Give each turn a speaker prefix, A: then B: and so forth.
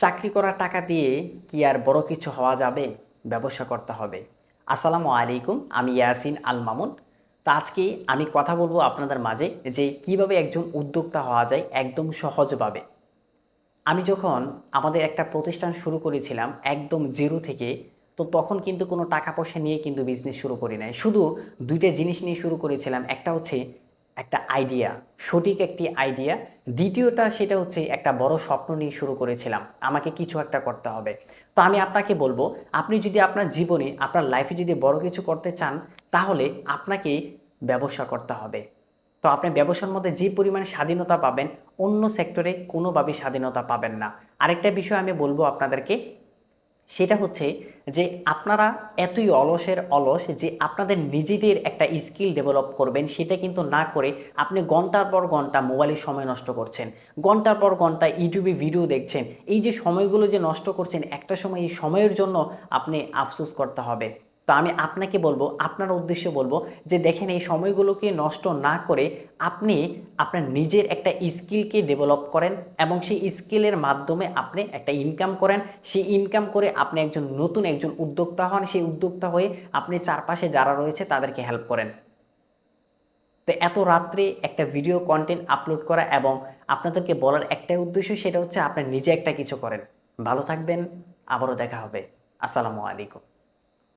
A: চাকরি করা টাকা দিয়ে কি আর বড় কিছু হওয়া যাবে? ব্যবসা করতে হবে। আসসালামু আলাইকুম, আমি ইয়াসিন আল মামুন। তো আজকে আমি কথা বলব আপনাদের মাঝে যে কীভাবে একজন উদ্যোক্তা হওয়া যায় একদম সহজভাবে। আমি যখন আমাদের একটা প্রতিষ্ঠান শুরু করেছিলাম একদম জিরো থেকে, তো তখন কিন্তু কোনো টাকা পয়সা নিয়ে কিন্তু বিজনেস শুরু করি নাই। শুধু দুইটা জিনিস নিয়ে শুরু করেছিলাম। একটা হচ্ছে একটা আইডিয়া সঠিক একটি আইডিয়া দ্বিতীয়টা সেটা হচ্ছে একটা বড় স্বপ্ন নিয়ে শুরু করেছিলাম, আমাকে কিছু একটা করতে হবে। তো আমি আপনাকে বলব, আপনি যদি আপনার জীবনে, আপনার লাইফে যদি বড় কিছু করতে চান, তাহলে আপনাকে ব্যবসা করতে হবে। তো আপনি ব্যবসার মধ্যে যে পরিমাণ স্বাধীনতা পাবেন, অন্য সেক্টরে কোনোভাবেই স্বাধীনতা পাবেন না। আরেকটা বিষয় আমি বলব আপনাদেরকে সেটা হচ্ছে যে আপনারা এতই অলসের অলস যে আপনাদের নিজেদের একটা স্কিল ডেভেলপ করবেন, সেটা কিন্তু না করে আপনি ঘণ্টার পর ঘণ্টা মোবাইলে সময় নষ্ট করছেন। ঘণ্টার পর ঘণ্টা ইউটিউবে ভিডিও দেখছেন। এই যে সময়গুলো যে নষ্ট করছেন, একটা সময় এই সময়ের জন্য আপনি আফসোস করতে হবে। তো আমি আপনাকে বলব, আপনার উদ্দেশ্য বলব যে দেখেন এই সময়গুলোকে নষ্ট না করে আপনি আপনার নিজের একটা স্কিলকে ডেভেলপ করেন এবং সেই স্কিলের মাধ্যমে আপনি একটা ইনকাম করেন। সেই ইনকাম করে আপনি একজন নতুন একজন উদ্যোক্তা হন। সেই উদ্যোক্তা হয়ে আপনি চারপাশে যারা রয়েছে তাদেরকে হেল্প করেন। তো এত রাত্রে একটা ভিডিও কন্টেন্ট আপলোড করা এবং আপনাদেরকে বলার একটাই উদ্দেশ্য সেটা হচ্ছে আপনার নিজে একটা কিছু করেন। ভালো থাকবেন, আবারও দেখা হবে। আসসালামু আলাইকুম।